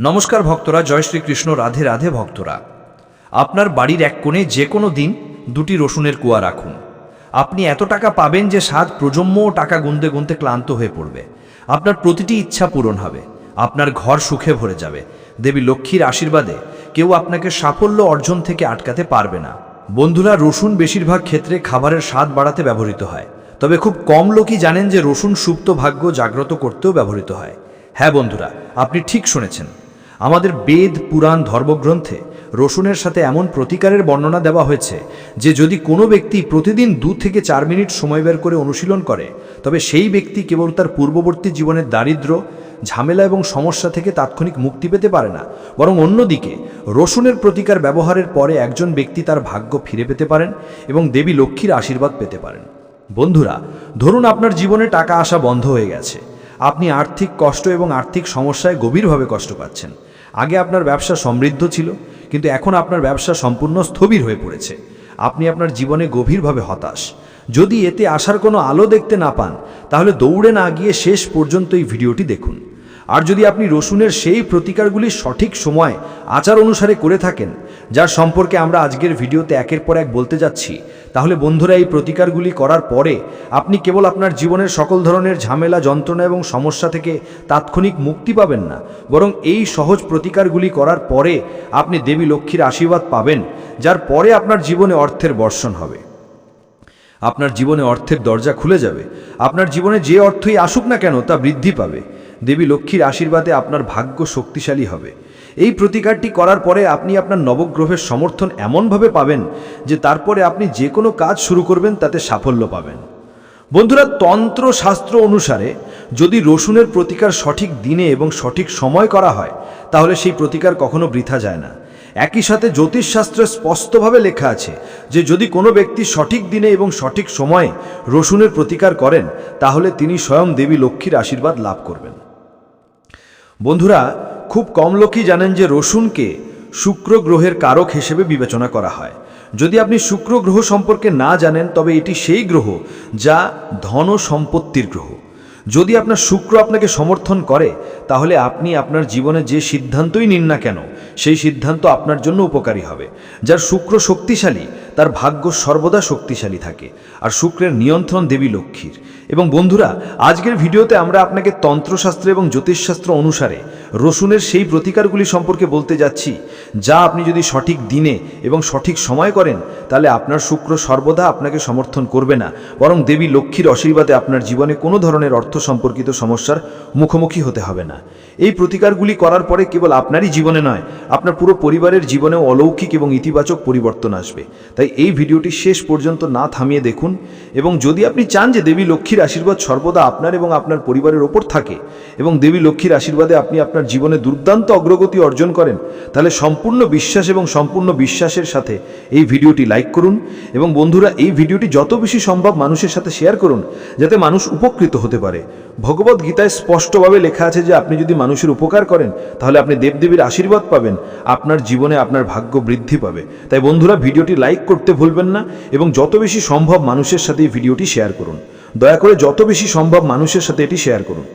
নমস্কার ভক্তরা, জয় শ্রীকৃষ্ণ, রাধে রাধে ভক্তরা। আপনার বাড়ির এক কোণে যে কোনো দিন দুটি রসুনের কুয়া রাখুন। আপনি এত টাকা পাবেন যে সাত প্রজন্মও টাকা গুনতে গুনতে ক্লান্ত হয়ে পড়বে। আপনার প্রতিটি ইচ্ছা পূরণ হবে। আপনার ঘর সুখে ভরে যাবে। দেবী লক্ষ্মীর আশীর্বাদে কেউ আপনাকে সাফল্য অর্জন থেকে আটকাতে পারবে না। বন্ধুরা, রসুন বেশিরভাগ ক্ষেত্রে খাবারের স্বাদ বাড়াতে ব্যবহৃত হয়। তবে খুব কম লোকই জানেন যে রসুন সুপ্ত ভাগ্য জাগ্রত করতেও ব্যবহৃত হয়। হ্যাঁ বন্ধুরা, আপনি ঠিক শুনেছেন। আমাদের বেদ, পুরাণ, ধর্মগ্রন্থে রসুনের সাথে এমন প্রতিকারের বর্ণনা দেওয়া হয়েছে যে যদি কোনো ব্যক্তি প্রতিদিন দু থেকে চার মিনিট সময় বের করে অনুশীলন করে, তবে সেই ব্যক্তি কেবল তার পূর্ববর্তী জীবনের দারিদ্র্য, ঝামেলা এবং সমস্যা থেকে তাৎক্ষণিক মুক্তি পেতে পারে না, বরং অন্যদিকে রসুনের প্রতিকার ব্যবহারের পরে একজন ব্যক্তি তার ভাগ্য ফিরে পেতে পারেন এবং দেবী লক্ষ্মীর আশীর্বাদ পেতে পারেন। বন্ধুরা, ধরুন আপনার জীবনে টাকা আসা বন্ধ হয়ে গেছে। আপনি আর্থিক কষ্ট এবং আর্থিক সমস্যায় গভীরভাবে কষ্ট পাচ্ছেন। আগে আপনার ব্যবসা সমৃদ্ধ ছিল, কিন্তু এখন আপনার ব্যবসা সম্পূর্ণ স্থবির হয়ে পড়েছে। আপনি আপনার জীবনে গভীরভাবে হতাশ। যদি এতে আসার কোনো আলো দেখতে না পান, তাহলে দৌড়ে না গিয়ে শেষ পর্যন্ত এই ভিডিওটি দেখুন। আর যদি আপনি রসুনের সেই প্রতিকারগুলি সঠিক সময় আচার অনুসারে করে থাকেন, যার সম্পর্কে আমরা আজকের ভিডিওতে একের পর এক বলতে যাচ্ছি, তাহলে বন্ধুরা এই প্রতিকারগুলি করার পরে আপনি কেবল আপনার জীবনের সকল ধরনের ঝামেলা, যন্ত্রণা এবং সমস্যা থেকে তাৎক্ষণিক মুক্তি পাবেন না, বরং এই সহজ প্রতিকারগুলি করার পরে আপনি দেবী লক্ষ্মীর আশীর্বাদ পাবেন, যার পরে আপনার জীবনে অর্থের বর্ষণ হবে। আপনার জীবনে অর্থের দরজা খুলে যাবে, আপনার জীবনে যে অর্থই আসুক না কেন তা বৃদ্ধি পাবে। দেবী লক্ষ্মীর আশীর্বাদে আপনার ভাগ্য শক্তিশালী হবে। এই প্রতিকারটি করার পরে আপনি আপনার নবগ্রহের সমর্থন এমনভাবে পাবেন যে তারপরে আপনি যে কোনো কাজ শুরু করবেন, তাতে সাফল্য পাবেন। বন্ধুরা, তন্ত্র শাস্ত্র অনুসারে যদি রসুনের প্রতিকার সঠিক দিনে এবং সঠিক সময় করা হয়, তাহলে সেই প্রতিকার কখনো বৃথা যায় না। একই সাথে জ্যোতিষশাস্ত্রে স্পষ্টভাবে লেখা আছে যে যদি কোনো ব্যক্তি সঠিক দিনে এবং সঠিক সময়ে রসুনের প্রতিকার করেন, তাহলে তিনি স্বয়ং দেবী লক্ষ্মীর আশীর্বাদ লাভ করবেন। বন্ধুরা, খুব কম লোকই জানেন যে রসুনকে শুক্র গ্রহের কারক হিসেবে বিবেচনা করা হয়। যদি আপনি শুক্র গ্রহ সম্পর্কে না জানেন, তবে এটি সেই গ্রহ যা ধন সম্পত্তির গ্রহ। যদি আপনার শুক্র আপনাকে সমর্থন করে, তাহলে আপনি আপনার জীবনে যে সিদ্ধান্তই নিন না কেন সেই সিদ্ধান্ত আপনার জন্য উপকারী হবে। যার শুক্র শক্তিশালী, তার ভাগ্য সর্বদা শক্তিশালী থাকে। আর শুক্রের নিয়ন্ত্রণ দেবী লক্ষ্মীর। এবং বন্ধুরা, আজকের ভিডিওতে আমরা আপনাকে তন্ত্রশাস্ত্র এবং জ্যোতিষশাস্ত্র অনুসারে রসুনের সেই প্রতিকারগুলি সম্পর্কে বলতে যাচ্ছি, যা আপনি যদি সঠিক দিনে এবং সঠিক সময় করেন, তাহলে আপনার শুক্র সর্বদা আপনাকে সমর্থন করবে না। বরং দেবী লক্ষ্মীর আশীর্বাদে আপনার জীবনে কোনো ধরনের অর্থ সম্পর্কিত সমস্যার মুখোমুখি হতে হবে না। এই প্রতিকারগুলি করার পরে কেবল আপনারই জীবনে নয় আপনার পুরো পরিবারের জীবনেও অলৌকিক এবং ইতিবাচক পরিবর্তন আসবে। তাই এই ভিডিওটি শেষ পর্যন্ত না থামিয়ে দেখুন এবং যদি আপনি চান যে দেবী লক্ষ্মীর আশীর্বাদ সর্বদা আপনার এবং আপনার পরিবারের ওপর থাকে এবং দেবী লক্ষ্মীর আশীর্বাদে আপনি আপনার জীবনে দুর্দান্ত অগ্রগতি অর্জন করেন, তাহলে সম্পূর্ণ বিশ্বাস এবং সম্পূর্ণ বিশ্বাসের সাথে এই ভিডিওটি লাইক করুন এবং বন্ধুরা, এই ভিডিওটি যত বেশি সম্ভব মানুষের সাথে শেয়ার করুন, যাতে মানুষ উপকৃত হতে পারে। ভগবত গীতায় স্পষ্টভাবে লেখা আছে যে আপনি যদি মানুষের উপকার করেন, তাহলে আপনি দেবদেবীর আশীর্বাদ পাবেন, আপনার জীবনে আপনার ভাগ্য বৃদ্ধি পাবে। তাই বন্ধুরা, ভিডিওটি লাইক করতে ভুলবেন না এবং যত বেশি সম্ভব মানুষের সাথে এই ভিডিওটি শেয়ার করুন। দয়া করে যত বেশি সম্ভব মানুষের সাথে এটি শেয়ার করুন।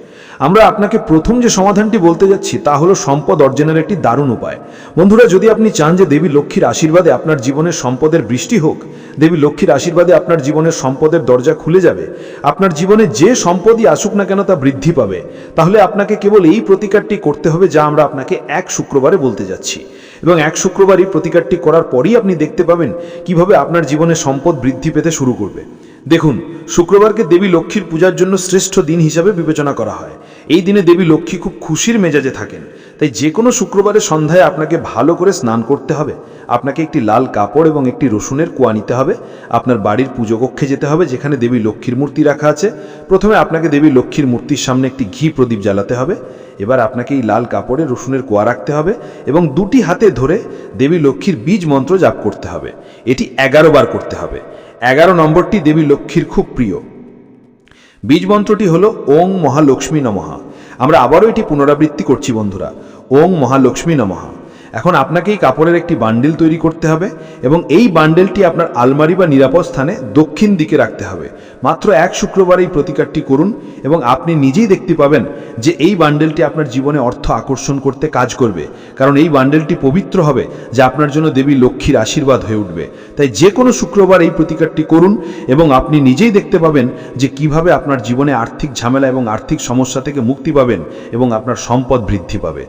আমরা আপনাকে প্রথম যে সমাধানটি বলতে যাচ্ছি তা হলো সম্পদ অর্জনের একটি দারুণ উপায়। বন্ধুরা, যদি আপনি চান যে দেবী লক্ষ্মীর আশীর্বাদে আপনার জীবনের সম্পদের বৃষ্টি হোক, দেবী লক্ষ্মীর আশীর্বাদে আপনার জীবনের সম্পদের দরজা খুলে যাবে, আপনার জীবনে যে সম্পদই আসুক না কেন তা বৃদ্ধি পাবে, তাহলে আপনাকে কেবল এই প্রতিকারটি করতে হবে যা আমরা আপনাকে এক শুক্রবারে বলতে যাচ্ছি। এবং এক শুক্রবারই প্রতিকারটি করার পরই আপনি দেখতে পাবেন কীভাবে আপনার জীবনে সম্পদ বৃদ্ধি পেতে শুরু করবে। দেখুন, শুক্রবারকে দেবী লক্ষ্মীর পূজার জন্য শ্রেষ্ঠ দিন হিসাবে বিবেচনা করা হয়। এই দিনে দেবী লক্ষ্মী খুব খুশির মেজাজে থাকেন। তাই যে কোনো শুক্রবারের সন্ধ্যায় আপনাকে ভালো করে স্নান করতে হবে। আপনাকে একটি লাল কাপড় এবং একটি রসুনের কুয়া নিতে হবে। আপনার বাড়ির পুজো কক্ষে যেতে হবে, যেখানে দেবী লক্ষ্মীর মূর্তি রাখা আছে। প্রথমে আপনাকে দেবী লক্ষ্মীর মূর্তির সামনে একটি ঘি প্রদীপ জ্বালাতে হবে। এবার আপনাকে এই লাল কাপড়ে রসুনের কোয়া রাখতে হবে এবং দুটি হাতে ধরে দেবী লক্ষ্মীর বীজ মন্ত্র জাপ করতে হবে। এটি এগারো বার করতে হবে। এগারো নম্বরটি দেবী লক্ষ্মীর খুব প্রিয়। বীজ মন্ত্রটি হলো ওং মহালক্ষ্মী নমহা আমরা আবারও এটি পুনরাবৃত্তি করছি বন্ধুরা। ওং মহালক্ষ্মী নমহা এখন আপনাকেই কাপড়ের একটি বান্ডেল তৈরি করতে হবে এবং এই বান্ডেলটি আপনার আলমারি বা নিরাপদ স্থানে দক্ষিণ দিকে রাখতে হবে। মাত্র এক শুক্রবার এই প্রতিকারটি করুন এবং আপনি নিজেই দেখতে পাবেন যে এই বান্ডেলটি আপনার জীবনে অর্থ আকর্ষণ করতে কাজ করবে। কারণ এই বান্ডেলটি পবিত্র হবে, যা আপনার জন্য দেবী লক্ষ্মীর আশীর্বাদ হয়ে উঠবে। তাই যে কোনো শুক্রবার এই প্রতিকারটি করুন এবং আপনি নিজেই দেখতে পাবেন যে কীভাবে আপনার জীবনে আর্থিক ঝামেলা এবং আর্থিক সমস্যা থেকে মুক্তি পাবেন এবং আপনার সম্পদ বৃদ্ধি পাবে।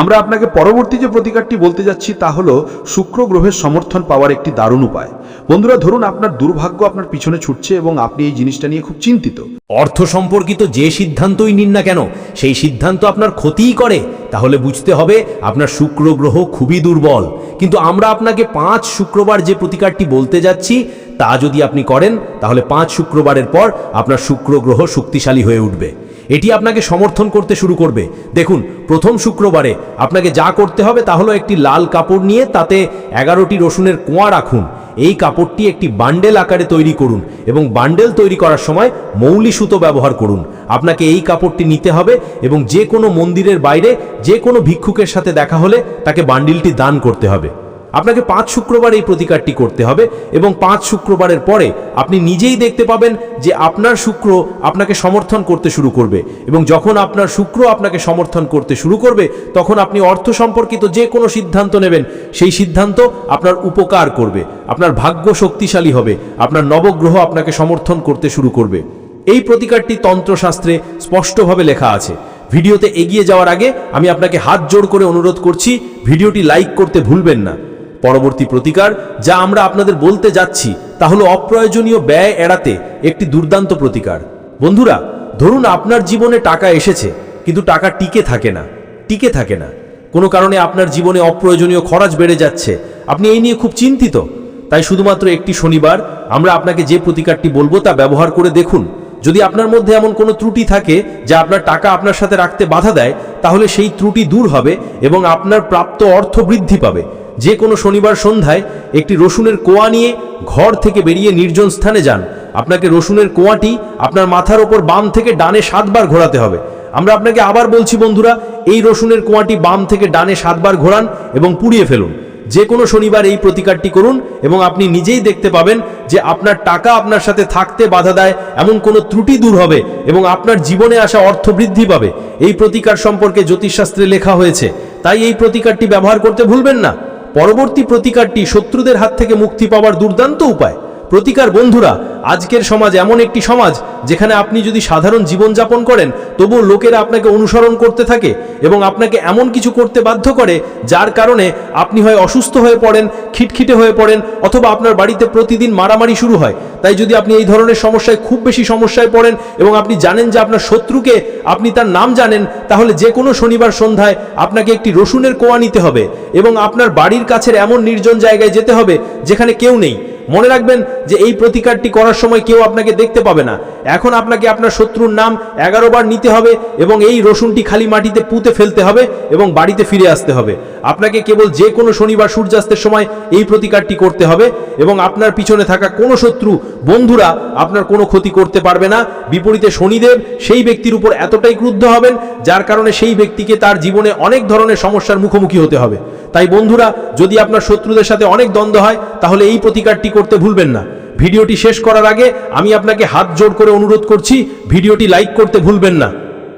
আমরা আপনাকে পরবর্তী যে প্রতিকারটি বলতে যাচ্ছি তা হলো শুক্র গ্রহের সমর্থন পাওয়ার একটি দারুণ উপায়। বন্ধুরা, ধরুন আপনার দুর্ভাগ্য আপনার পিছনে ছুটছে এবং আপনি এই জিনিসটা নিয়ে খুব চিন্তিত। অর্থ সম্পর্কিত যে সিদ্ধান্তই নিন না কেন, সেই সিদ্ধান্ত আপনার ক্ষতিই করে। তাহলে বুঝতে হবে, আপনার শুক্র গ্রহ খুবই দুর্বল। কিন্তু আমরা আপনাকে পাঁচ শুক্রবার যে প্রতিকারটি বলতে যাচ্ছি, তা যদি আপনি করেন, তাহলে পাঁচ শুক্রবারের পর আপনার শুক্র গ্রহ শক্তিশালী হয়ে উঠবে। এটি আপনাকে সমর্থন করতে শুরু করবে। দেখুন, প্রথম শুক্রবারে আপনাকে যা করতে হবে তা হলো একটি লাল কাপড় নিয়ে তাতে এগারোটি রসুনের কোয়া রাখুন। এই কাপড়টি একটি বান্ডেল আকারে তৈরি করুন এবং বান্ডেল তৈরি করার সময় মৌলি সুতো ব্যবহার করুন। আপনাকে এই কাপড়টি নিতে হবে এবং যে কোনো মন্দিরের বাইরে যে কোনো ভিক্ষুকের সাথে দেখা হলে তাকে বান্ডিলটি দান করতে হবে। আপনাকে পাঁচ শুক্রবার এই প্রতিকারটি করতে হবে এবং পাঁচ শুক্রবারের পরে আপনি নিজেই দেখতে পাবেন যে আপনার শুক্র আপনাকে সমর্থন করতে শুরু করবে এবং যখন আপনার শুক্র আপনাকে সমর্থন করতে শুরু করবে, তখন আপনি অর্থ সম্পর্কিত যে কোনো সিদ্ধান্ত নেবেন, সেই সিদ্ধান্ত আপনার উপকার করবে, আপনার ভাগ্য শক্তিশালী হবে, আপনার নবগ্রহ আপনাকে সমর্থন করতে শুরু করবে। এই প্রতিকারটি তন্ত্রশাস্ত্রে স্পষ্টভাবে লেখা আছে। ভিডিওতে এগিয়ে যাওয়ার আগে আমি আপনাকে হাত জোড় করে অনুরোধ করছি, ভিডিওটি লাইক করতে ভুলবেন না। পরবর্তী প্রতিকার, যা আমরা আপনাদের বলতে যাচ্ছি, তা হলো অপ্রয়োজনীয় ব্যয় এড়াতে একটি দুর্দান্ত প্রতিকার। বন্ধুরা, ধরুন আপনার জীবনে টাকা এসেছে, কিন্তু টাকা টিকে থাকে না, টিকে থাকে না। কোনো কারণে আপনার জীবনে অপ্রয়োজনীয় খরচ বেড়ে যাচ্ছে। আপনি এই নিয়ে খুব চিন্তিত। তাই শুধুমাত্র একটি শনিবার, আমরা আপনাকে যে প্রতিকারটি বলব তা ব্যবহার করে দেখুন। যদি আপনার মধ্যে এমন কোনো ত্রুটি থাকে, যা আপনার টাকা আপনার সাথে রাখতে বাধা দেয়, তাহলে সেই ত্রুটি দূর হবে এবং আপনার প্রাপ্ত অর্থ বৃদ্ধি পাবে। যে কোনো শনিবার সন্ধ্যায় একটি রসুনের কোয়া নিয়ে ঘর থেকে বেরিয়ে নির্জন স্থানে যান। আপনাকে রসুনের কোয়াটি আপনার মাথার ওপর বাম থেকে ডানে সাতবার ঘোরাতে হবে। আমরা আপনাকে আবার বলছি, বন্ধুরা, এই রসুনের কোয়াটি বাম থেকে ডানে সাতবার ঘোরান এবং পুড়িয়ে ফেলুন। যে কোনো শনিবার এই প্রতিকারটি করুন এবং আপনি নিজেই দেখতে পাবেন যে আপনার টাকা আপনার সাথে থাকতে বাধা দেয়, এমন কোনো ত্রুটি দূর হবে এবং আপনার জীবনে আসা অর্থ বৃদ্ধি পাবে। এই প্রতিকার সম্পর্কে জ্যোতিষশাস্ত্রে লেখা হয়েছে। তাই এই প্রতিকারটি ব্যবহার করতে ভুলবেন না। পরবর্তী প্রতিকারটি শত্রুদের হাত থেকে মুক্তি পাওয়ার দুর্দান্ত উপায়। প্রতিকার বন্ধুরা, আজকের সমাজ এমন একটি সমাজ যেখানে আপনি যদি সাধারণ জীবনযাপন করেন, তবুও লোকেরা আপনাকে অনুসরণ করতে থাকে এবং আপনাকে এমন কিছু করতে বাধ্য করে যার কারণে আপনি হয় অসুস্থ হয়ে পড়েন, খিটখিটে হয়ে পড়েন অথবা আপনার বাড়িতে প্রতিদিন মারামারি শুরু হয়। তাই যদি আপনি এই ধরনের সমস্যায় খুব বেশি সমস্যায় পড়েন এবং আপনি জানেন যে আপনার শত্রুকে আপনি তার নাম জানেন, তাহলে যে কোনো শনিবার সন্ধ্যায় আপনাকে একটি রসুনের কোয়া নিতে হবে এবং আপনার বাড়ির কাছের এমন নির্জন জায়গায় যেতে হবে যেখানে কেউ নেই। মনে রাখবেন যে এই প্রতিকারটি করার সময় কেউ আপনাকে দেখতে পাবে না। এখন আপনাকে আপনার শত্রুর নাম এগারো বার নিতে হবে এবং এই রসুনটি খালি মাটিতে পুঁতে ফেলতে হবে এবং বাড়িতে ফিরে আসতে হবে। আপনাকে কেবল যে কোনো শনিবার সূর্যাস্তের সময় এই প্রতিকারটি করতে হবে এবং আপনার পিছনে থাকা কোনো শত্রু, বন্ধুরা আপনার কোনো ক্ষতি করতে পারবে না। বিপরীতে শনিদেব সেই ব্যক্তির উপর এতটাই ক্রুদ্ধ হবেন, যার কারণে সেই ব্যক্তিকে তার জীবনে অনেক ধরনের সমস্যার মুখোমুখি হতে হবে। তাই বন্ধুরা, যদি আপনার শত্রুদের সাথে অনেক দ্বন্দ্ব হয়, তাহলে এই প্রতিকারটি করতে ভুলবেন না। ভিডিওটি শেষ করার আগে আমি আপনাকে হাত জোড় করে অনুরোধ করছি, ভিডিওটি লাইক করতে ভুলবেন না।